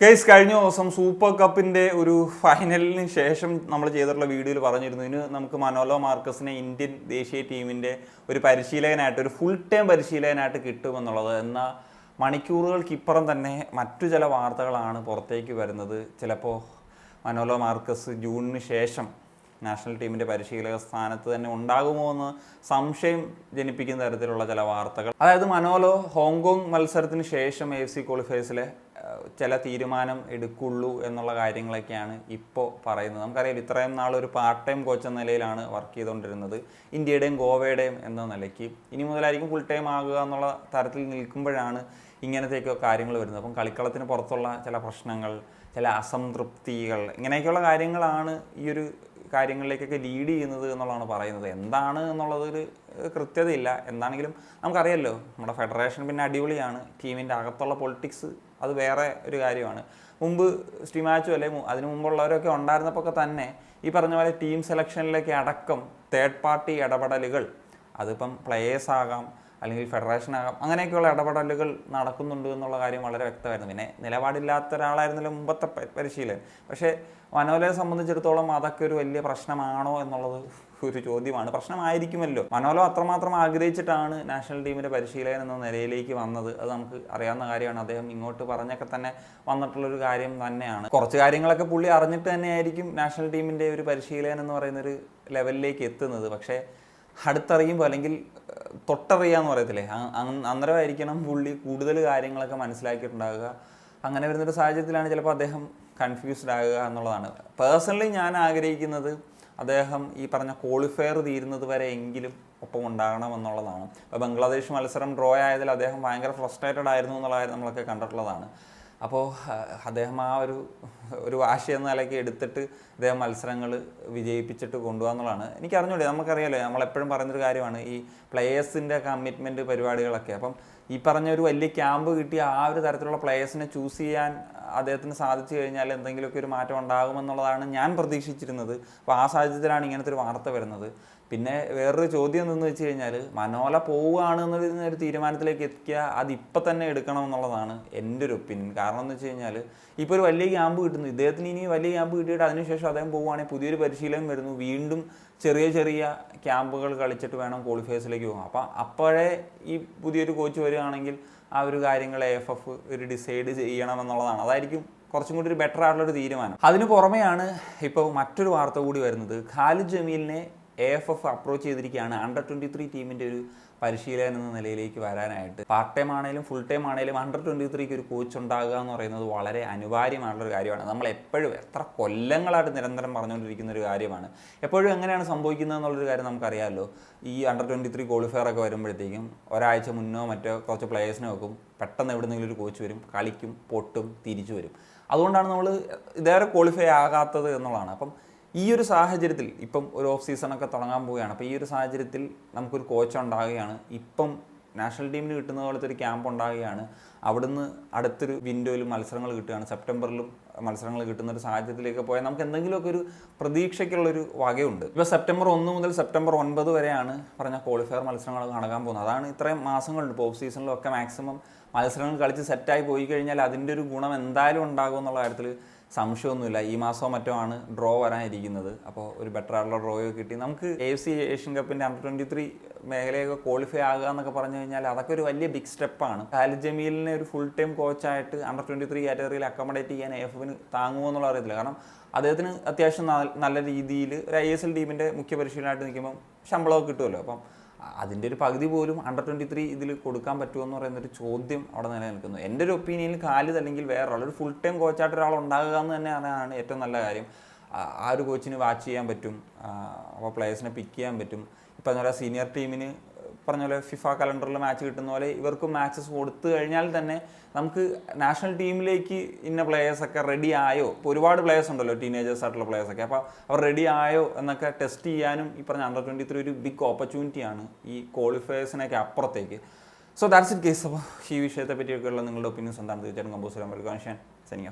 Case കഴിഞ്ഞ ദിവസം super കപ്പിന്റെ ഒരു ഫൈനലിന് ശേഷം നമ്മൾ ചെയ്തിട്ടുള്ള വീഡിയോയിൽ പറഞ്ഞിരുന്നു. ഇതിന് നമുക്ക് മനോലോ മാർക്കസിനെ ഇന്ത്യൻ ദേശീയ ടീമിന്റെ ഒരു പരിശീലകനായിട്ട് ഒരു ഫുൾ ടൈം പരിശീലകനായിട്ട് കിട്ടുമെന്നുള്ളത്. എന്നാൽ മണിക്കൂറുകൾക്കിപ്പുറം തന്നെ മറ്റു ചില വാർത്തകളാണ് പുറത്തേക്ക് വരുന്നത്. ചിലപ്പോൾ മനോലോ മാർക്കസ് ജൂണിന് ശേഷം നാഷണൽ ടീമിന്റെ പരിശീലക സ്ഥാനത്ത് തന്നെ ഉണ്ടാകുമോ എന്ന് സംശയം ജനിപ്പിക്കുന്ന തരത്തിലുള്ള ചില വാർത്തകൾ. അതായത് മനോലോ ഹോങ്കോങ് മത്സരത്തിന് ശേഷം എഫ് സി ക്വാളിഫയേഴ്സിലെ ചില തീരുമാനം എടുക്കുള്ളൂ എന്നുള്ള കാര്യങ്ങളൊക്കെയാണ് ഇപ്പോൾ പറയുന്നത്. നമുക്കറിയാം ഇത്രയും നാൾ ഒരു പാർട്ട് ടൈം കോച്ച് എന്ന നിലയിലാണ് വർക്ക് ചെയ്തുകൊണ്ടിരുന്നത്. ഇന്ത്യയുടെയും ഗോവയുടെയും എന്ന നിലയ്ക്ക്. ഇനി മുതലായിരിക്കും ഫുൾ ടൈം ആകുക എന്നുള്ള തരത്തിൽ നിൽക്കുമ്പോഴാണ് ഇങ്ങനത്തെയൊക്കെ കാര്യങ്ങൾ വരുന്നത്. അപ്പം കളിക്കളത്തിന് പുറത്തുള്ള ചില പ്രശ്നങ്ങൾ ചില അസംതൃപ്തികൾ ഇങ്ങനെയൊക്കെയുള്ള കാര്യങ്ങളാണ് ഈ ഒരു കാര്യങ്ങളിലേക്കൊക്കെ ലീഡ് ചെയ്യുന്നത് എന്നുള്ളതാണ് പറയുന്നത്. എന്താണ് എന്നുള്ളതൊരു കൃത്യതയില്ല. എന്താണെങ്കിലും നമുക്കറിയാമല്ലോ നമ്മുടെ ഫെഡറേഷൻ പിന്നെ അടിപൊളിയാണ്. ടീമിന്റെ അകത്തുള്ള പൊളിറ്റിക്സ് അത് വേറെ ഒരു കാര്യമാണ്. മുമ്പ് സ്റ്റിമാച്ചു അല്ലെ അതിന് മുമ്പുള്ളവരൊക്കെ ഉണ്ടായിരുന്നപ്പോൾ തന്നെ ഈ പറഞ്ഞ പോലെ ടീം സെലക്ഷനിലേക്ക് അടക്കം തേർഡ് പാർട്ടി ഇടപെടലുകൾ അതിപ്പം പ്ലേയേഴ്സ് ആകാം അല്ലെങ്കിൽ ഫെഡറേഷൻ ആകാം അങ്ങനെയൊക്കെയുള്ള ഇടപെടലുകൾ നടക്കുന്നുണ്ട് എന്നുള്ള കാര്യം വളരെ വ്യക്തമായിരുന്നു. പിന്നെ നിലപാടില്ലാത്ത ഒരാളായിരുന്നല്ലോ മുമ്പത്തെ പരിശീലകൻ. പക്ഷേ മനോലയെ സംബന്ധിച്ചിടത്തോളം അതൊക്കെ ഒരു വലിയ പ്രശ്നമാണോ എന്നുള്ളത് ഒരു ചോദ്യമാണ്. പ്രശ്നമായിരിക്കുമല്ലോ. മനോലോ അത്രമാത്രം ആഗ്രഹിച്ചിട്ടാണ് നാഷണൽ ടീമിന്റെ പരിശീലകൻ എന്ന നിലയിലേക്ക് വന്നത്. അത് നമുക്ക് അറിയാവുന്ന കാര്യമാണ്. അദ്ദേഹം ഇങ്ങോട്ട് പറഞ്ഞൊക്കെ തന്നെ വന്നിട്ടുള്ളൊരു കാര്യം തന്നെയാണ്. കുറച്ച് കാര്യങ്ങളൊക്കെ പുള്ളി അറിഞ്ഞിട്ട് തന്നെയായിരിക്കും നാഷണൽ ടീമിന്റെ ഒരു പരിശീലകൻ എന്ന് പറയുന്നൊരു ലെവലിലേക്ക് എത്തുന്നത്. പക്ഷേ അടുത്തറിയുമ്പോൾ അല്ലെങ്കിൽ തൊട്ടറിയാന്ന് പറയത്തില്ലേ? അന്നേരമായിരിക്കണം പുള്ളി കൂടുതൽ കാര്യങ്ങളൊക്കെ മനസ്സിലാക്കിയിട്ടുണ്ടാകുക. അങ്ങനെ വരുന്നൊരു സാഹചര്യത്തിലാണ് ചിലപ്പോൾ അദ്ദേഹം കൺഫ്യൂസ്ഡ് ആകുക എന്നുള്ളതാണ്. പേഴ്സണലി ഞാൻ ആഗ്രഹിക്കുന്നത് അദ്ദേഹം ഈ പറഞ്ഞ ക്വാളിഫയർ തീരുന്നത് വരെ എങ്കിലും ഒപ്പം ഉണ്ടാകണം എന്നുള്ളതാണ്. ഇപ്പോൾ ബംഗ്ലാദേശ് മത്സരം ഡ്രോ ആയതിൽ അദ്ദേഹം ഭയങ്കര ഫ്രസ്ട്രേറ്റഡ് ആയിരുന്നു എന്നുള്ള കാര്യം നമ്മളൊക്കെ കണ്ടിട്ടുള്ളതാണ്. അപ്പോൾ അദ്ദേഹം ആ ഒരു ഒരു വാശി എന്ന നിലയ്ക്ക് എടുത്തിട്ട് അദ്ദേഹം മത്സരങ്ങൾ വിജയിപ്പിച്ചിട്ട് കൊണ്ടുപോകാന്നുള്ളതാണ് എനിക്ക് അറിഞ്ഞൂടെ നമുക്കറിയാലോ നമ്മളെപ്പോഴും പറയുന്നൊരു കാര്യമാണ് ഈ പ്ലേയേഴ്സിന്റെ കമ്മിറ്റ്മെന്റ് പരിപാടികളൊക്കെ. അപ്പം ഈ പറഞ്ഞ ഒരു വലിയ ക്യാമ്പ് കിട്ടിയ ആ ഒരു തരത്തിലുള്ള പ്ലേയേഴ്സിനെ ചൂസ് ചെയ്യാൻ അദ്ദേഹത്തിന് സാധിച്ചു കഴിഞ്ഞാൽ എന്തെങ്കിലുമൊക്കെ ഒരു മാറ്റം ഉണ്ടാകുമെന്നുള്ളതാണ് ഞാൻ പ്രതീക്ഷിച്ചിരുന്നത്. അപ്പോൾ ആ സാഹചര്യത്തിലാണ് ഇങ്ങനത്തെ ഒരു വാർത്ത വരുന്നത്. പിന്നെ വേറൊരു ചോദ്യം എന്തെന്ന് വെച്ച് കഴിഞ്ഞാൽ മനോല പോവുകയാണ് എന്നൊരു ഒരു തീരുമാനത്തിലേക്ക് എത്തിക്കുക അത് ഇപ്പം തന്നെ എടുക്കണം എന്നുള്ളതാണ് എന്റെ ഒരു ഒപ്പീനിയൻ. കാരണം എന്ന് വെച്ച് കഴിഞ്ഞാൽ ഇപ്പോൾ ഒരു വലിയ ക്യാമ്പ് കിട്ടുന്നു. ഇദ്ദേഹത്തിന് ഇനി വലിയ ക്യാമ്പ് കിട്ടിയിട്ട് അതിനുശേഷം അദ്ദേഹം പോവുകയാണെങ്കിൽ പുതിയൊരു പരിശീലനം വരുന്നു. വീണ്ടും ചെറിയ ചെറിയ ക്യാമ്പുകൾ കളിച്ചിട്ട് വേണം ക്വാളിഫയേഴ്സിലേക്ക് പോകാം അപ്പം അപ്പോഴേ ഈ പുതിയൊരു കോച്ച് വരികയാണെങ്കിൽ ആ ഒരു കാര്യങ്ങൾ എഫ് എഫ് ഒരു ഡിസൈഡ് ചെയ്യണം എന്നുള്ളതാണ് അതായിരിക്കും കുറച്ചും കൂടി ഒരു ബെറ്റർ ആയിട്ടുള്ളൊരു തീരുമാനം. അതിന് പുറമെയാണ് ഇപ്പോൾ മറ്റൊരു വാർത്ത കൂടി വരുന്നത്. ഖാലിദ് ജമീലിനെ എ എഫ് എഫ് അപ്രോച്ച് ചെയ്തിരിക്കുകയാണ്. അണ്ടർ ട്വന്റി ത്രീ ടീമിന്റെ ഒരു പരിശീലകൻ എന്ന നിലയിലേക്ക് വരാനായിട്ട്. പാർട്ട് ടൈം ആണെങ്കിലും ഫുൾ ടൈം ആണെങ്കിലും അണ്ടർ ട്വന്റി ത്രീക്ക് ഒരു കോച്ച് ഉണ്ടാകുക എന്ന് പറയുന്നത് വളരെ അനിവാര്യമായിട്ടുള്ള ഒരു കാര്യമാണ്. നമ്മൾ എപ്പോഴും എത്ര കൊല്ലങ്ങളായിട്ട് നിരന്തരം പറഞ്ഞുകൊണ്ടിരിക്കുന്ന ഒരു കാര്യമാണ്. എപ്പോഴും എങ്ങനെയാണ് സംഭവിക്കുന്നത് എന്നുള്ളൊരു കാര്യം നമുക്കറിയാമല്ലോ. ഈ അണ്ടർ ട്വന്റി ത്രീ ക്വാളിഫയർ ഒക്കെ വരുമ്പോഴത്തേക്കും ഒരാഴ്ച മുന്നോ മറ്റോ കുറച്ച് പ്ലേയേഴ്സിനെ വെക്കും. പെട്ടെന്ന് എവിടെന്നെങ്കിലും ഒരു കോച്ച് വരും. കളിക്കും പൊട്ടും തിരിച്ചു വരും. അതുകൊണ്ടാണ് നമ്മൾ ഇതേവരെ ക്വാളിഫൈ ആകാത്തത് എന്നുള്ളതാണ്. അപ്പം ഈ ഒരു സാഹചര്യത്തിൽ ഇപ്പം ഒരു ഓഫ് സീസണൊക്കെ തുടങ്ങാൻ പോവുകയാണ്. അപ്പോൾ ഈ ഒരു സാഹചര്യത്തിൽ നമുക്കൊരു കോച്ച് ഉണ്ടാകുകയാണ് ഇപ്പം നാഷണൽ ടീമിന് കിട്ടുന്ന പോലത്തെ ഒരു ക്യാമ്പ് ഉണ്ടാകുകയാണ് അവിടുന്ന് അടുത്തൊരു വിൻഡോയിൽ മത്സരങ്ങൾ കിട്ടുകയാണ്. സെപ്റ്റംബറിലും മത്സരങ്ങൾ കിട്ടുന്ന ഒരു സാഹചര്യത്തിലേക്ക് പോയാൽ നമുക്ക് എന്തെങ്കിലുമൊക്കെ ഒരു പ്രതീക്ഷയ്ക്കുള്ളൊരു വകയുണ്ട്. ഇപ്പോൾ സെപ്റ്റംബർ ഒന്ന് മുതൽ സെപ്റ്റംബർ ഒൻപത് വരെയാണ് പറഞ്ഞ ക്വാളിഫയർ മത്സരങ്ങൾ നടക്കാൻ പോകുന്നത്. അതാണ് ഇത്രയും മാസങ്ങളുണ്ട്. ഇപ്പോൾ ഓഫ് സീസണിലൊക്കെ മാക്സിമം മത്സരങ്ങൾ കളിച്ച് സെറ്റായി പോയി കഴിഞ്ഞാൽ അതിന്റെ ഒരു ഗുണം എന്തായാലും ഉണ്ടാകും എന്നുള്ള കാര്യത്തിൽ സംശയമൊന്നുമില്ല. ഈ മാസമോ മറ്റോ ആണ് ഡ്രോ വരാനിരിക്കുന്നത്. അപ്പോൾ ഒരു ബെറ്റർ ആയിട്ടുള്ള ഡ്രോയോ കിട്ടി. നമുക്ക് എ സി ഏഷ്യൻ കപ്പിന്റെ അണ്ടർ ട്വന്റി ത്രീ മേഖലയൊക്കെ ക്വാളിഫൈ ആകുക എന്നൊക്കെ പറഞ്ഞു കഴിഞ്ഞാൽ അതൊക്കെ ഒരു വലിയ ബിഗ് സ്റ്റെപ്പാണ് ഖാലിദ് ജമീലിനെ ഒരു ഫുൾ ടൈം കോച്ചായിട്ട് അണ്ടർ ട്വന്റി ത്രീ കാറ്റഗറിയിൽ അക്കോമഡേറ്റ് ചെയ്യാൻ എഫ് എഫിന് താങ്ങുമോ എന്നുള്ള അറിയത്തില്ല. കാരണം അദ്ദേഹത്തിന് അത്യാവശ്യം നല്ല രീതിയിൽ ഒരു ഐ എസ് എൽ ടീമിന്റെ മുഖ്യ പരിശീലനമായിട്ട് നിൽക്കുമ്പോൾ ശമ്പളമൊക്കെ കിട്ടുമല്ലോ. അപ്പം അതിന്റെ ഒരു പകുതി പോലും അണ്ടർ ട്വന്റി ത്രീ ഇതിൽ കൊടുക്കാൻ പറ്റുമോ എന്ന് പറയുന്നൊരു ചോദ്യം അവിടെ നിലനിൽക്കുന്നു. എന്റെ ഒരു ഒപ്പീനിയനിൽ കാലിത് അല്ലെങ്കിൽ വേറെ ഒരു ഫുൾ ടൈം കോച്ചായിട്ട് ഒരാൾ ഉണ്ടാകുക എന്ന് തന്നെയാണ് ഏറ്റവും നല്ല കാര്യം. ആ- ആ ഒരു കോച്ചിന് വാച്ച് ചെയ്യാൻ പറ്റും. അപ്പോൾ പ്ലേയേഴ്സിനെ പിക്ക് ചെയ്യാൻ പറ്റും. ഇപ്പം എന്താ പറയുക സീനിയർ ടീമിന് പറഞ്ഞ പോലെ ഫിഫ കലണ്ടറിൽ മാച്ച് കിട്ടുന്ന പോലെ ഇവർക്കും മാച്ചസ് കൊടുത്തു കഴിഞ്ഞാൽ തന്നെ നമുക്ക് നാഷണൽ ടീമിലേക്ക് ഇന്ന പ്ലേയേഴ്സൊക്കെ റെഡി ആയോ? ഇപ്പോൾ ഒരുപാട് പ്ലേയേഴ്സ് ഉണ്ടല്ലോ ടീനേജേഴ്സ് ആയിട്ടുള്ള പ്ലേയേഴ്സൊക്കെ അപ്പോൾ അവർ റെഡി ആയോ എന്നൊക്കെ ടെസ്റ്റ് ചെയ്യാനും ഈ പറഞ്ഞ അണ്ടർ ട്വന്റി ത്രീ ഒരു ബിഗ് ഓപ്പർച്യൂണിറ്റിയാണ് ഈ ക്വാളിഫയേഴ്സിനൊക്കെ അപ്പുറത്തേക്ക്. സോ ദാറ്റ്സ് ഇറ്റ് കേസ് അപ്പോൾ ഈ വിഷയത്തെ പറ്റിയൊക്കെയുള്ള നിങ്ങളുടെ ഒപ്പീനിയൻസ് എന്താണെന്ന് തീർച്ചയായിട്ടും കമ്പോസ് ചെയ്യാൻ പറ്റും സനിയ